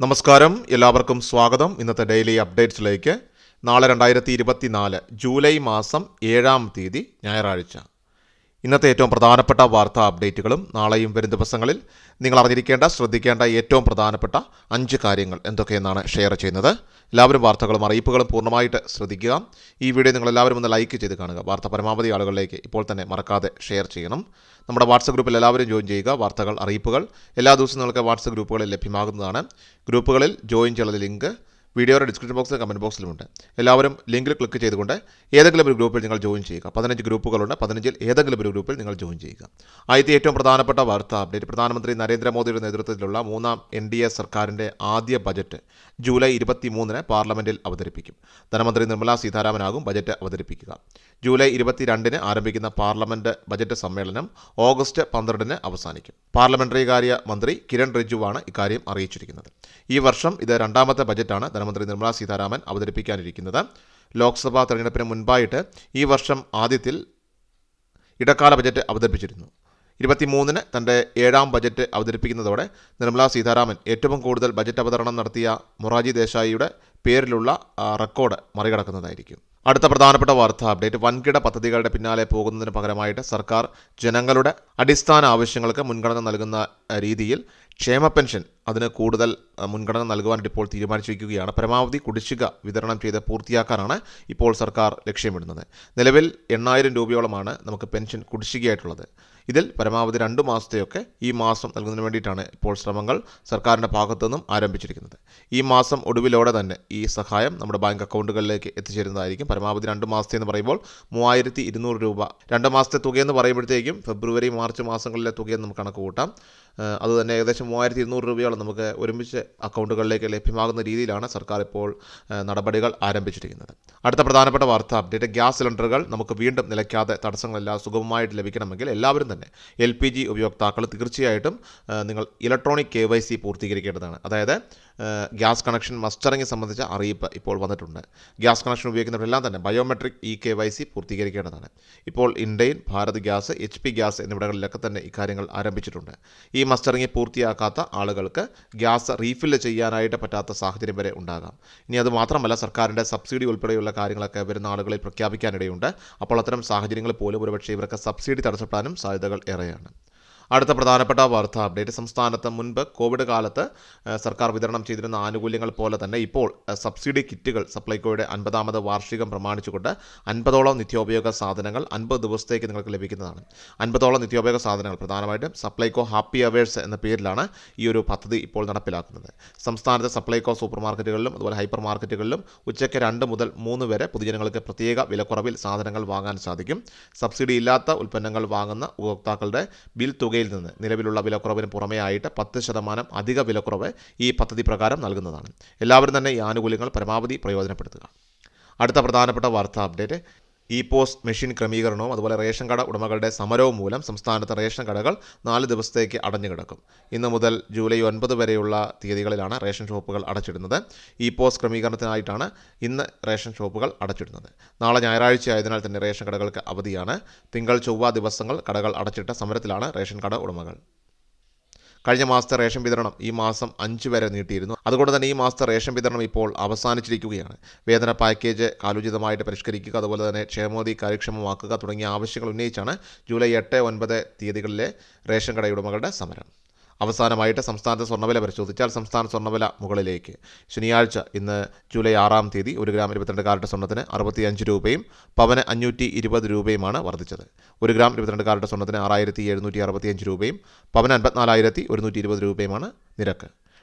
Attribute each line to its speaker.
Speaker 1: നമസ്കാരം. എല്ലാവർക്കും സ്വാഗതം. ഇന്നത്തെ ഡെയിലി അപ്ഡേറ്റ്സിലേക്ക്. നാളെ രണ്ടായിരത്തി ഇരുപത്തി നാല് ജൂലൈ മാസം ഏഴാം തീയതി ഞായറാഴ്ച. ഇന്നത്തെ ഏറ്റവും പ്രധാനപ്പെട്ട വാർത്താ അപ്ഡേറ്റുകളും നാളെയും വരും ദിവസങ്ങളിൽ നിങ്ങൾ അറിഞ്ഞിരിക്കേണ്ട ശ്രദ്ധിക്കേണ്ട ഏറ്റവും പ്രധാനപ്പെട്ട അഞ്ച് കാര്യങ്ങൾ എന്തൊക്കെയെന്നാണ് ഷെയർ ചെയ്യുന്നത്. എല്ലാവരും വാർത്തകളും അറിയിപ്പുകളും പൂർണമായിട്ട് ശ്രദ്ധിക്കുക. ഈ വീഡിയോ നിങ്ങൾ എല്ലാവരും ഒന്ന് ലൈക്ക് ചെയ്ത് കാണുക. വാർത്ത പരമാവധി ആളുകളിലേക്ക് ഇപ്പോൾ തന്നെ മറക്കാതെ ഷെയർ ചെയ്യണം. നമ്മുടെ വാട്സപ്പ് ഗ്രൂപ്പിൽ എല്ലാവരും ജോയിൻ ചെയ്യുക. വാർത്തകൾ അറിയിപ്പുകൾ. എല്ലാ ദിവസവും നിങ്ങൾക്ക് വാട്സപ്പ് ഗ്രൂപ്പുകളിൽ ലഭ്യമാകുന്നതാണ്. ഗ്രൂപ്പുകളിൽ ജോയിൻ ചെയ്യുന്ന ലിങ്ക് വീഡിയോയുടെ ഡിസ്ക്രിപ്ഷൻ ബോക്സിലും കമന്റ് ബോക്സിലുമുണ്ട് എല്ലാവരും ലിങ്കിൽ ക്ലിക്ക് ചെയ്തുകൊണ്ട് ഏതെങ്കിലും ഒരു ഗ്രൂപ്പിൽ നിങ്ങൾ ജോയിൻ ചെയ്യുക. പതിനഞ്ച് ഗ്രൂപ്പുകളുണ്ട്. പതിനഞ്ചിൽ ഏതെങ്കിലും ഒരു ഗ്രൂപ്പിൽ നിങ്ങൾ ജോയിൻ ചെയ്യുക. ആദ്യത്തെ ഏറ്റവും പ്രധാനപ്പെട്ട വാർത്ത അപ്ഡേറ്റ് പ്രധാനമന്ത്രി നരേന്ദ്രമോദിയുടെ നേതൃത്വത്തിലുള്ള മൂന്നാം എൻ ഡി എ സർക്കാരിന്റെ ആദ്യ ബജറ്റ് ജൂലൈ ഇരുപത്തി മൂന്നിന് പാർലമെന്റിൽ അവതരിപ്പിക്കും. ധനമന്ത്രി നിർമ്മലാ സീതാരാമനാകും ബജറ്റ് അവതരിപ്പിക്കുക. ജൂലൈ ഇരുപത്തിരണ്ടിന് ആരംഭിക്കുന്ന പാർലമെന്റ് ബജറ്റ് സമ്മേളനം ഓഗസ്റ്റ് പന്ത്രണ്ടിന് അവസാനിക്കും. പാർലമെന്ററി കാര്യ മന്ത്രി കിരൺ റിജുവാണ് ഇക്കാര്യം അറിയിച്ചിരിക്കുന്നത്. ഈ വർഷം ഇത് രണ്ടാമത്തെ ബജറ്റാണ് ധനമന്ത്രി നിർമ്മലാ സീതാരാമൻ അവതരിപ്പിക്കാനിരിക്കുന്നത്. ലോക്സഭാ തെരഞ്ഞെടുപ്പിന് മുൻപായിട്ട് ഈ വർഷം ആദ്യത്തിൽ ഇടക്കാല ബജറ്റ് അവതരിപ്പിച്ചിരുന്നു. ഇരുപത്തിമൂന്നിന് തന്റെ ഏഴാം ബജറ്റ് അവതരിപ്പിക്കുന്നതോടെ നിർമ്മലാ സീതാരാമൻ ഏറ്റവും കൂടുതൽ ബജറ്റ് അവതരണം നടത്തിയ മൊറാജി ദേശായിയുടെ പേരിലുള്ള റെക്കോർഡ് മറികടക്കുന്നതായിരിക്കും. അടുത്ത പ്രധാനപ്പെട്ട വാർത്താ അപ്ഡേറ്റ് വൻകിട പദ്ധതികളുടെ പിന്നാലെ പോകുന്നതിന് പകരമായിട്ട് സർക്കാർ ജനങ്ങളുടെ അടിസ്ഥാന ആവശ്യങ്ങൾക്ക് മുൻഗണന നൽകുന്ന രീതിയിൽ ക്ഷേമ പെൻഷൻ അതിന് കൂടുതൽ മുൻഗണന നൽകുവാനായിട്ട് ഇപ്പോൾ തീരുമാനിച്ചിരിക്കുകയാണ് പരമാവധി കുടിശ്ശിക വിതരണം ചെയ്ത് പൂർത്തിയാക്കാനാണ് ഇപ്പോൾ സർക്കാർ ലക്ഷ്യമിടുന്നത്. നിലവിൽ എണ്ണായിരം രൂപയോളമാണ് നമുക്ക് പെൻഷൻ കുടിശ്ശികയായിട്ടുള്ളത്. ഇതിൽ പരമാവധി രണ്ട് മാസത്തെയൊക്കെ ഈ മാസം നൽകുന്നതിന് വേണ്ടിയിട്ടാണ് ഇപ്പോൾ ശ്രമങ്ങൾ സർക്കാരിന്റെ ഭാഗത്തു നിന്നും ആരംഭിച്ചിരിക്കുന്നത്. ഈ മാസം ഒടുവിലോടെ തന്നെ ഈ സഹായം നമ്മുടെ ബാങ്ക് അക്കൗണ്ടുകളിലേക്ക് എത്തിച്ചേരുന്നതായിരിക്കും. പരമാവധി രണ്ട് മാസത്തെ എന്ന് പറയുമ്പോൾ മൂവായിരത്തി ഇരുന്നൂറ് രൂപ. രണ്ട് മാസത്തെ തുകയെന്ന് പറയുമ്പോഴത്തേക്കും ഫെബ്രുവരി മാർച്ച് മാസങ്ങളിലെ തുകയെന്ന് നമുക്ക് കണക്ക് കൂട്ടാം അതുതന്നെ ഏകദേശം മൂവായിരത്തി ഇരുന്നൂറ് രൂപയോളം നമുക്ക് ഒരുമിച്ച് അക്കൗണ്ടുകളിലേക്ക് ലഭ്യമാകുന്ന രീതിയിലാണ് സർക്കാർ ഇപ്പോൾ നടപടികൾ ആരംഭിച്ചിരിക്കുന്നത്. അടുത്ത പ്രധാനപ്പെട്ട വാർത്ത അപ്ഡേറ്റ് ഗ്യാസ് സിലിണ്ടറുകൾ നമുക്ക് വീണ്ടും നിലയ്ക്കാതെ തടസ്സങ്ങളെല്ലാം സുഗമമായിട്ട് ലഭിക്കണമെങ്കിൽ എല്ലാവരും തന്നെ എൽ പി ജി ഉപയോക്താക്കൾ തീർച്ചയായിട്ടും നിങ്ങൾ ഇലക്ട്രോണിക് കെ വൈ സി പൂർത്തീകരിക്കേണ്ടതാണ്. അതായത് ഗ്യാസ് കണക്ഷൻ മസ്റ്ററിംഗ് സംബന്ധിച്ച അറിയിപ്പ് ഇപ്പോൾ വന്നിട്ടുണ്ട്. ഗ്യാസ് കണക്ഷൻ ഉപയോഗിക്കുന്നവരെല്ലാം തന്നെ biometric E K Y C പൂർത്തീകരിക്കേണ്ടതാണ്. ഇപ്പോൾ Indane Bharat gas H P gas എന്നിവിടങ്ങളിലൊക്കെ തന്നെ ഇക്കാര്യങ്ങൾ ആരംഭിച്ചിട്ടുണ്ട്. ഈ മസ്റ്ററിംഗ് പൂർത്തിയാക്കാത്ത ആളുകൾക്ക് ഗ്യാസ് റീഫില്ല് ചെയ്യാനായിട്ട് പറ്റാത്ത സാഹചര്യം വരെ ഉണ്ടാകാം. ഇനി അത് മാത്രമല്ല സർക്കാരിന്റെ സബ്സിഡി ഉൾപ്പെടെയുള്ള കാര്യങ്ങളൊക്കെ വരുന്ന ആളുകളിൽ പ്രഖ്യാപിക്കാനിടയുണ്ട്. അപ്പോൾ അത്തരം സാഹചര്യങ്ങൾ പോലും ഒരുപക്ഷെ ഇവർക്ക് സബ്സിഡി തടസ്സപ്പെടാനും സാധ്യതകൾ ഏറെയാണ്. അടുത്ത പ്രധാനപ്പെട്ട വാർത്താ. അപ്ഡേറ്റ് സംസ്ഥാനത്ത് മുൻപ് കോവിഡ് കാലത്ത് സർക്കാർ വിതരണം ചെയ്തിരുന്ന ആനുകൂല്യങ്ങൾ പോലെ തന്നെ ഇപ്പോൾ സബ്സിഡി കിറ്റുകൾ സപ്ലൈകോയുടെ അൻപതാമത് വാർഷികം പ്രമാണിച്ചുകൊണ്ട് അൻപതോളം നിത്യോപയോഗ സാധനങ്ങൾ അൻപത് ദിവസത്തേക്ക് നിങ്ങൾക്ക് ലഭിക്കുന്നതാണ്. അൻപതോളം നിത്യോപയോഗ സാധനങ്ങൾ പ്രധാനമായിട്ടും സപ്ലൈകോ ഹാപ്പി അവേഴ്സ് എന്ന പേരിലാണ് ഈ ഒരു പദ്ധതി ഇപ്പോൾ നടപ്പിലാക്കുന്നത്. സംസ്ഥാനത്തെ സപ്ലൈകോ സൂപ്പർ മാർക്കറ്റുകളിലും അതുപോലെ ഹൈപ്പർ മാർക്കറ്റുകളിലും ഉച്ചയ്ക്ക് രണ്ട് മുതൽ മൂന്ന് വരെ പൊതുജനങ്ങൾക്ക് പ്രത്യേക വിലക്കുറവിൽ സാധനങ്ങൾ വാങ്ങാൻ സാധിക്കും. സബ്സിഡി ഇല്ലാത്ത ഉൽപ്പന്നങ്ങൾ വാങ്ങുന്ന ഉപഭോക്താക്കളുടെ ബിൽ തുകയിൽ നിന്ന് നിലവിലുള്ള വിലക്കുറവിന് പുറമേ ആയിട്ട് പത്ത് ശതമാനം അധിക വിലക്കുറവ് ഈ പദ്ധതി പ്രകാരം നൽകുന്നതാണ്. എല്ലാവരും തന്നെ ഈ ആനുകൂല്യങ്ങൾ പരമാവധി പ്രയോജനപ്പെടുത്തുക. അടുത്ത പ്രധാനപ്പെട്ട വാർത്താ അപ്ഡേറ്റ്. ഇ പോസ്റ്റ് മെഷീൻ ക്രമീകരണവും അതുപോലെ റേഷൻ കട ഉടമകളുടെ സമരവും മൂലം സംസ്ഥാനത്തെ റേഷൻ കടകൾ നാല് ദിവസത്തേക്ക് അടഞ്ഞു കിടക്കും. ഇന്ന് മുതൽ ജൂലൈ ഒൻപത് വരെയുള്ള തീയതികളിലാണ് റേഷൻ ഷോപ്പുകൾ അടച്ചിടുന്നത്. ഇ പോസ്റ്റ് ക്രമീകരണത്തിനായിട്ടാണ് ഇന്ന് റേഷൻ ഷോപ്പുകൾ അടച്ചിടുന്നത്. നാളെ ഞായറാഴ്ച ആയതിനാൽ തന്നെ റേഷൻ കടകൾക്ക് അവധിയാണ്. തിങ്കൾ ചൊവ്വ ദിവസങ്ങൾ കടകൾ അടച്ചിട്ട സമരത്തിലാണ് റേഷൻ കട ഉടമകൾ. കഴിഞ്ഞ മാസത്തെ റേഷൻ വിതരണം ഈ മാസം അഞ്ച് വരെ നീട്ടിയിരുന്നു. അതുകൊണ്ട് തന്നെ ഈ മാസത്തെ റേഷൻ വിതരണം ഇപ്പോൾ അവസാനിച്ചിരിക്കുകയാണ്. വേതന പാക്കേജ് കാലോചിതമായിട്ട് പരിഷ്കരിക്കുക അതുപോലെ തന്നെ ക്ഷേമോദി കാര്യക്ഷമമാക്കുക തുടങ്ങിയ ആവശ്യങ്ങൾ ഉന്നയിച്ചാണ് ജൂലൈ എട്ട് ഒൻപത് തീയതികളിലെ റേഷൻ കടയുടമകളുടെ സമരം. അവസാനമായിട്ട് സംസ്ഥാനത്തെ സ്വർണവില പരിശോധിച്ചാൽ സംസ്ഥാന സ്വർണവില മുകളിലേക്ക്. ശനിയാഴ്ച ഇന്ന് ജൂലൈ ആറാം തീയതി ഒരു ഗ്രാം ഇരുപത്തിരണ്ട് കാരറ്റ് സ്വർണത്തിന് അറുപത്തിയഞ്ച് രൂപയും പവന് അഞ്ഞൂറ്റി ഇരുപത് രൂപയുമാണ് വർദ്ധിച്ചത്. ഒരു ഗ്രാം ഇരുപത്തിരണ്ട് കാരറ്റ് സ്വർണത്തിന് ആറായിരത്തി എഴുന്നൂറ്റി അറുപത്തിയഞ്ച് രൂപയും പവന് അൻപത്തിനാലായിരത്തി ഒരുന്നൂറ്റി ഇരുപത് രൂപയുമാണ് നിരക്ക്.